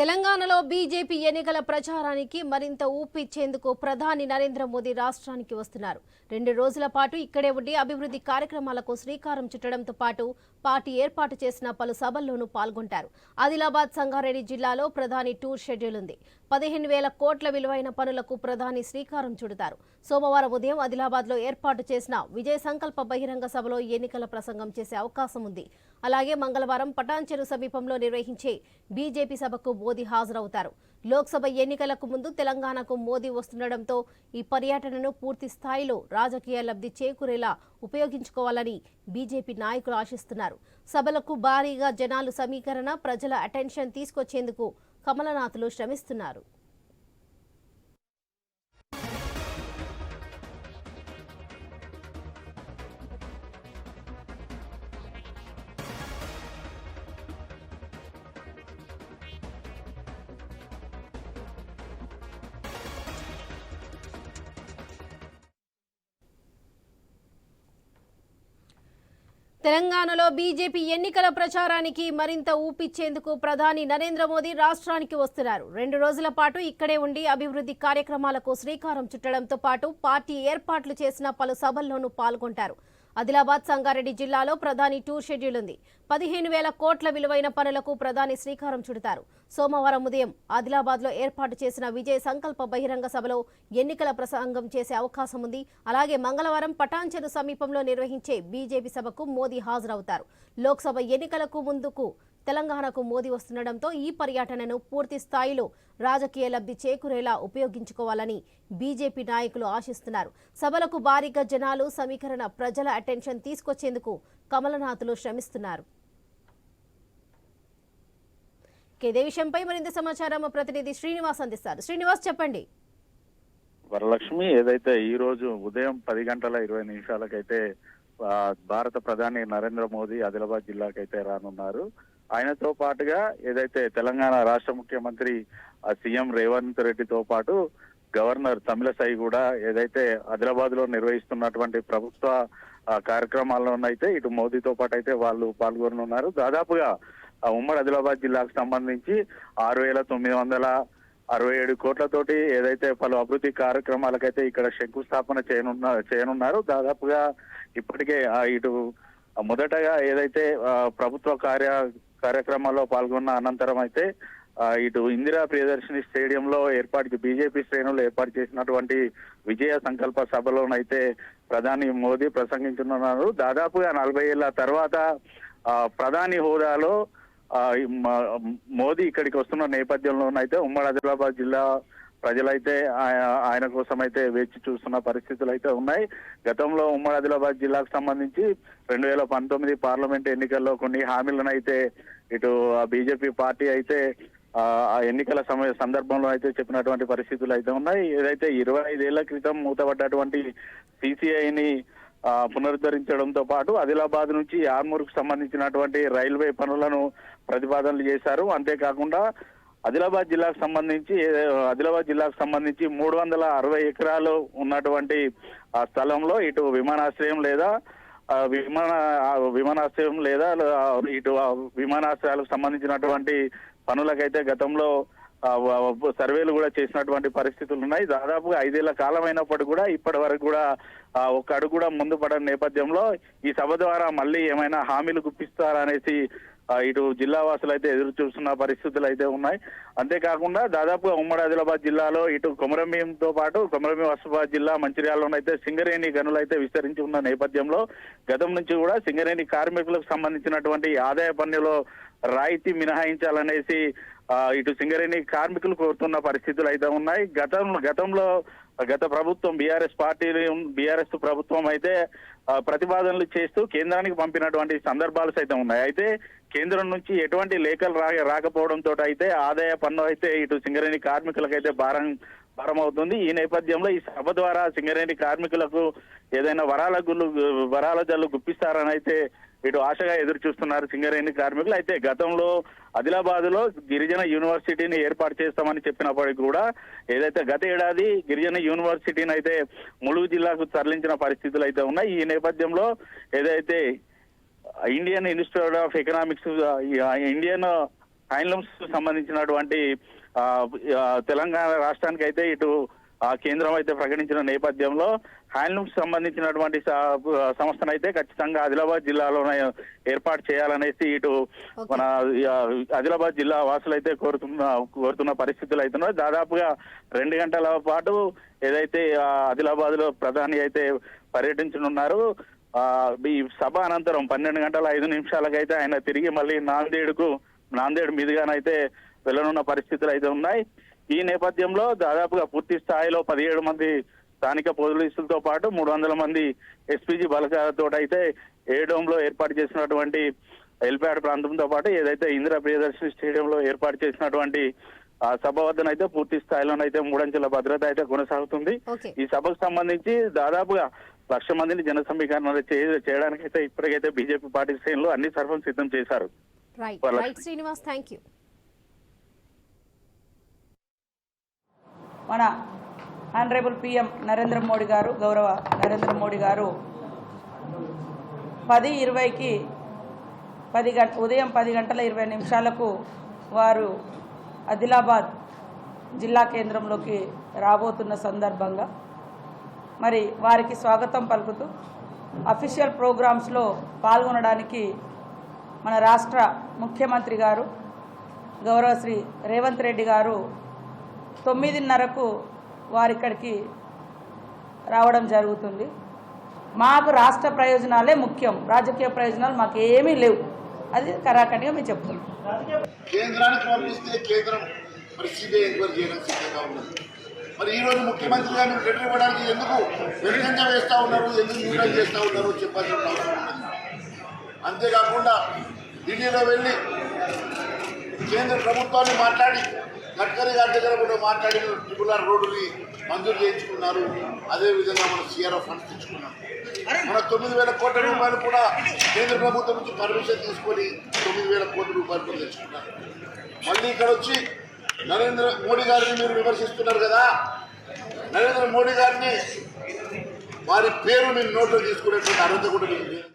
తెలంగాణలో బీజేపీ ఎన్నికల ప్రచారానికి మరింత ఊపిచ్చేందుకు ప్రధాని నరేంద్ర మోదీ రాష్ట్రానికి వస్తున్నారు. రెండు రోజుల పాటు ఇక్కడే ఉండి అభివృద్ధి కార్యక్రమాలకు శ్రీకారం చుట్టడంతో పాటు పార్టీ ఏర్పాటు చేసిన పలు సభల్లోనూ పాల్గొంటారు. ఆదిలాబాద్ సంగారెడ్డి జిల్లాలో ప్రధాని టూర్ షెడ్యూల్ ఉంది. పదిహేను వేల కోట్ల విలువైన పనులకు ప్రధాని శ్రీకారం చుడతారు. సోమవారం ఉదయం ఆదిలాబాద్లో ఏర్పాటు చేసిన విజయ సంకల్ప బహిరంగ సభలో ఎన్నికల ప్రసంగం చేసే అవకాశం ఉంది. అలాగే మంగళవారం పటాన్చెరు సమీపంలో నిర్వహించే బీజేపీ సభకు మోదీ హాజరవుతారు. లోక్సభ ఎన్నికలకు ముందు తెలంగాణకు మోదీ వస్తుండటంతో ఈ పర్యటనను పూర్తి స్థాయిలో రాజకీయ లబ్ధి చేకూరేలా ఉపయోగించుకోవాలని బీజేపీ నాయకులు ఆశిస్తున్నారు. సభలకు భారీగా జనాలు సమీకరణ ప్రజల అటెన్షన్ తీసుకొచ్చేందుకు కమలనాథులు శ్రమిస్తున్నారు. తెలంగాణలో బీజేపీ ఎన్నికల ప్రచారానికి మరింత ఊపిచ్చేందుకు ప్రధాని నరేంద్ర మోదీ రాష్ట్రానికి వస్తున్నారు. రెండు రోజుల పాటు ఇక్కడే ఉండి అభివృద్ధి కార్యక్రమాలకు శ్రీకారం చుట్టడంతో పాటు పార్టీ ఏర్పాట్లు చేసిన పలు సభల్లోనూ పాల్గొంటారు. ఆదిలాబాద్ సంగారెడ్డి జిల్లాలో ప్రధాని టూర్ షెడ్యూల్ ఉంది. పదిహేను వేల కోట్ల విలువైన పనులకు ప్రధాని శ్రీకారం చుడతారు. సోమవారం ఉదయం ఆదిలాబాద్లో ఏర్పాటు చేసిన విజయ సంకల్ప బహిరంగ సభలో ఎన్నికల ప్రసంగం చేసే అవకాశం ఉంది. అలాగే మంగళవారం పటాన్చెరు సమీపంలో నిర్వహించే బీజేపీ సభకు మోదీ హాజరవుతారు. లోక్సభ ఎన్నికలకు ముందుకు తెలంగాణకు మోదీ వస్తుండటంతో ఈ పర్యటనను పూర్తి స్థాయిలో రాజకీయ లబ్ధి చేకూరేలా ఉపయోగించుకోవాలని బీజేపీ నాయకులు ఆశిస్తున్నారు. సభలకు భారీగా జనాలు సమీకరణ ప్రజల అటెన్షన్ తీసుకొచ్చేందుకు కమలనాథులు శ్రమిస్తున్నారు. ఇదే విషయంపై మరింత సమాచారం ప్రతినిధి శ్రీనివాస్ అందిస్తారు. శ్రీనివాస్ చెప్పండి. వరలక్ష్మి ఏదైతే ఈ రోజు ఉదయం పది గంటల ఇరవై నిమిషాలకైతే భారత ప్రధాని నరేంద్ర మోదీ ఆదిలాబాద్ జిల్లాకైతే రానున్నారు. ఆయనతో పాటుగా ఏదైతే తెలంగాణ రాష్ట్ర ముఖ్యమంత్రి సీఎం రేవంత్ రెడ్డితో పాటు గవర్నర్ తమిళసై కూడా ఏదైతే ఆదిలాబాద్లో నిర్వహిస్తున్నటువంటి ప్రభుత్వ ఆ, కార్యక్రమాల్లోనైతే ఇటు మోదీతో పాటు అయితే వాళ్ళు పాల్గొనున్నారు దాదాపుగా ఆ, ఉమ్మడి ఆదిలాబాద్ జిల్లాకు సంబంధించి ఆరు వేల తొమ్మిది వందల అరవై ఏడు కోట్లతోటి ఏదైతే పలు అభివృద్ధి కార్యక్రమాలకైతే ఇక్కడ శంకుస్థాపన చేయనున్న చేయనున్నారు. దాదాపుగా ఇప్పటికే ఇటు మొదటగా ఏదైతే ప్రభుత్వ కార్య కార్యక్రమాల్లో పాల్గొన్న అనంతరం అయితే ఇటు ఇందిరా ప్రియదర్శిని స్టేడియంలో ఏర్పాటు బీజేపీ శ్రేణులు ఏర్పాటు చేసినటువంటి విజయ సంకల్ప సభలోనైతే ప్రధాని మోదీ ప్రసంగించనున్నారు. దాదాపుగా నలభై ఏళ్ళ తర్వాత ప్రధాని హోదాలో మోదీ ఇక్కడికి వస్తున్న నేపథ్యంలోనైతే ఉమ్మడి ఆదిలాబాద్ జిల్లా ప్రజలైతే ఆయన కోసం అయితే వేచి చూస్తున్న పరిస్థితులు అయితే ఉన్నాయి. గతంలో ఉమ్మడి ఆదిలాబాద్ జిల్లాకు సంబంధించి రెండు వేల పంతొమ్మిది పార్లమెంట్ ఎన్నికల్లో కొన్ని హామీలను అయితే ఇటు బీజేపీ పార్టీ అయితే ఆ ఎన్నికల సమయ సందర్భంలో అయితే చెప్పినటువంటి పరిస్థితులు అయితే ఉన్నాయి. ఏదైతే ఇరవై ఐదేళ్ళ క్రితం మూతపడ్డటువంటి సిసిఐని పునరుద్ధరించడంతో పాటు ఆదిలాబాద్ నుంచి ఆర్మూర్కు సంబంధించినటువంటి రైల్వే పనులను ప్రతిపాదనలు చేశారు. అంతేకాకుండా ఆదిలాబాద్ జిల్లాకు సంబంధించి ఆదిలాబాద్ జిల్లాకు సంబంధించి మూడు వందల అరవై ఎకరాలు ఉన్నటువంటి ఆ స్థలంలో ఇటు విమానాశ్రయం లేదా విమాన విమానాశ్రయం లేదా ఇటు విమానాశ్రయాలకు సంబంధించినటువంటి పనులకైతే గతంలో సర్వేలు కూడా చేసినటువంటి పరిస్థితులు ఉన్నాయి. దాదాపుగా ఐదేళ్ళ కాలం అయినప్పటికీ కూడా ఇప్పటి వరకు కూడా ఒక అడుగు కూడా ముందు పడని నేపథ్యంలో ఈ సభ ద్వారా మళ్ళీ ఏమైనా హామీలు గుప్పిస్తారా అనేసి ఇటు జిల్లా వాసులు అయితే ఎదురు చూస్తున్న పరిస్థితులు అయితే ఉన్నాయి. అంతేకాకుండా దాదాపుగా ఉమ్మడి ఆదిలాబాద్ జిల్లాలో ఇటు కొమరంభీంతో పాటు కొమరంభీం వసబాద్ జిల్లా మంచిర్యాలలోనైతే సింగరేణి గనులు అయితే విస్తరించి ఉన్న నేపథ్యంలో గతం నుంచి కూడా సింగరేణి కార్మికులకు సంబంధించినటువంటి ఆదాయ పన్నులో రాయితీ మినహాయించాలనేసి ఇటు సింగరేణి కార్మికులు కోరుతున్న పరిస్థితులు అయితే ఉన్నాయి. గతంలో గతంలో గత ప్రభుత్వం బీఆర్ఎస్ పార్టీ బీఆర్ఎస్ ప్రభుత్వం అయితే ప్రతిపాదనలు చేస్తూ కేంద్రానికి పంపినటువంటి సందర్భాలు సైతం ఉన్నాయి. అయితే కేంద్రం నుంచి ఎటువంటి లేఖలు రా రాకపోవడంతో అయితే ఆదాయ పన్ను అయితే ఇటు సింగరేణి కార్మికులకైతే భారం భారం అవుతుంది ఈ నేపథ్యంలో ఈ సభ ద్వారా సింగరేణి కార్మికులకు ఏదైనా వరాల గుళ్ళు వరాల జల్లు గుప్పిస్తారని అయితే ఇటు ఆశగా ఎదురు చూస్తున్నారు సింగరేణి కార్మికులు. అయితే గతంలో ఆదిలాబాద్లో గిరిజన యూనివర్సిటీని ఏర్పాటు చేస్తామని చెప్పినప్పటికీ కూడా ఏదైతే గత ఏడాది గిరిజన యూనివర్సిటీని అయితే ములుగు జిల్లాకు తరలించిన పరిస్థితులు అయితే ఉన్నాయి. ఈ నేపథ్యంలో ఏదైతే Indian Institute of Economics Indian handlooms సంబంధించినటువంటి తెలంగాణ రాష్ట్రానికి అయితే ఇటు ఆ కేంద్రం అయితే ప్రకటించిన నేపథ్యంలో హ్యాండ్లూమ్స్ సంబంధించినటువంటి సంస్థను అయితే ఖచ్చితంగా ఆదిలాబాద్ జిల్లాలోనే ఏర్పాటు చేయాలనేసి ఇటు మన ఆదిలాబాద్ జిల్లా వాసులు అయితే కోరుతున్న కోరుతున్న పరిస్థితులు అవుతున్నాయి దాదాపుగా రెండు గంటల పాటు ఏదైతే ఆదిలాబాద్లో ప్రధాని అయితే పర్యటించనున్నారు. ఈ సభ అనంతరం పన్నెండు గంటల ఐదు నిమిషాలకైతే ఆయన తిరిగి మళ్ళీ నాందేడుకు నాందేడు మీదుగానైతే వెళ్ళనున్న పరిస్థితులు అయితే ఉన్నాయి. ఈ నేపథ్యంలో దాదాపుగా పూర్తి స్థాయిలో పదిహేడు మంది స్థానిక పోలీసులతో పాటు మూడు వందల మంది ఎస్పీజీ బలగాలతో అయితే ఏడోంలో ఏర్పాటు చేసినటువంటి ఎల్పాడ్ ప్రాంతంతో పాటు ఏదైతే ఇందిరా ప్రియదర్శిని స్టేడియంలో ఏర్పాటు చేసినటువంటి ఆ సభ వద్దనైతే పూర్తి స్థాయిలోనైతే మూడంచెల భద్రత అయితే కొనసాగుతుంది. ఈ సభకు సంబంధించి దాదాపుగా లక్ష మందిని జన సమీకరణ చేయడానికి అయితే ఇప్పటికైతే బీజేపీ పార్టీ శ్రేణులు అన్ని సర్వం సిద్ధం చేశారు. రైట్. వాళ్ళ- రైట్ శ్రీనివాస్ థ్యాంక్ యూ మన ఆనరేబుల్ పిఎం నరేంద్ర మోడీ గారు గౌరవ నరేంద్ర మోడీ గారు పది ఇరవైకి పది గంట ఉదయం పది గంటల ఇరవై నిమిషాలకు వారు ఆదిలాబాద్ జిల్లా కేంద్రంలోకి రాబోతున్న సందర్భంగా మరి వారికి స్వాగతం పలుకుతూ అఫీషియల్ ప్రోగ్రామ్స్లో పాల్గొనడానికి మన రాష్ట్ర ముఖ్యమంత్రి గారు గౌరవ శ్రీ రేవంత్ రెడ్డి గారు తొమ్మిదిన్నరకు వారు ఇక్కడికి రావడం జరుగుతుంది. మాకు రాష్ట్ర ప్రయోజనాలే ముఖ్యం. రాజకీయ ప్రయోజనాలు మాకు ఏమీ లేవు. అది కరాఖండిగా మేము చెప్తున్నాం. కేంద్రానికి పంపిస్తే కేంద్రం మరి సిబిఐ ఎంక్వైరీ సిద్ధంగా ఉన్నది. మరి ఈ రోజు ముఖ్యమంత్రి గారు లెటర్ ఇవ్వడానికి ఎందుకు వెనుకంజ వేస్తూ ఉన్నారు? ఎందుకు న్యూట్రల్ చేస్తూ ఉన్నారు? చెప్పాల్సిన అవసరం ఉన్నది. అంతేకాకుండా ఢిల్లీలో వెళ్ళి కేంద్ర ప్రభుత్వాన్ని మాట్లాడి గడ్కరీ గారి దగ్గర కూడా మాట్లాడిన ట్రిపుల్ ఆర్ రోడ్డుని మంజూరు చేయించుకున్నారు. అదేవిధంగా మన సిఆర్ఓ ఫండ్స్ తెచ్చుకున్నాం. మన తొమ్మిది వేల కోట్ల రూపాయలు కూడా కేంద్ర ప్రభుత్వం నుంచి పర్మిషన్ తీసుకొని తొమ్మిది వేల కోట్ల రూపాయలు కూడా తెచ్చుకున్నారు. మళ్ళీ ఇక్కడ వచ్చి నరేంద్ర మోడీ గారిని మీరు విమర్శిస్తున్నారు కదా? నరేంద్ర మోడీ గారిని వారి పేరు నేను నోట్లో తీసుకునేటువంటి అర్హత కూడా మీకు లేదు.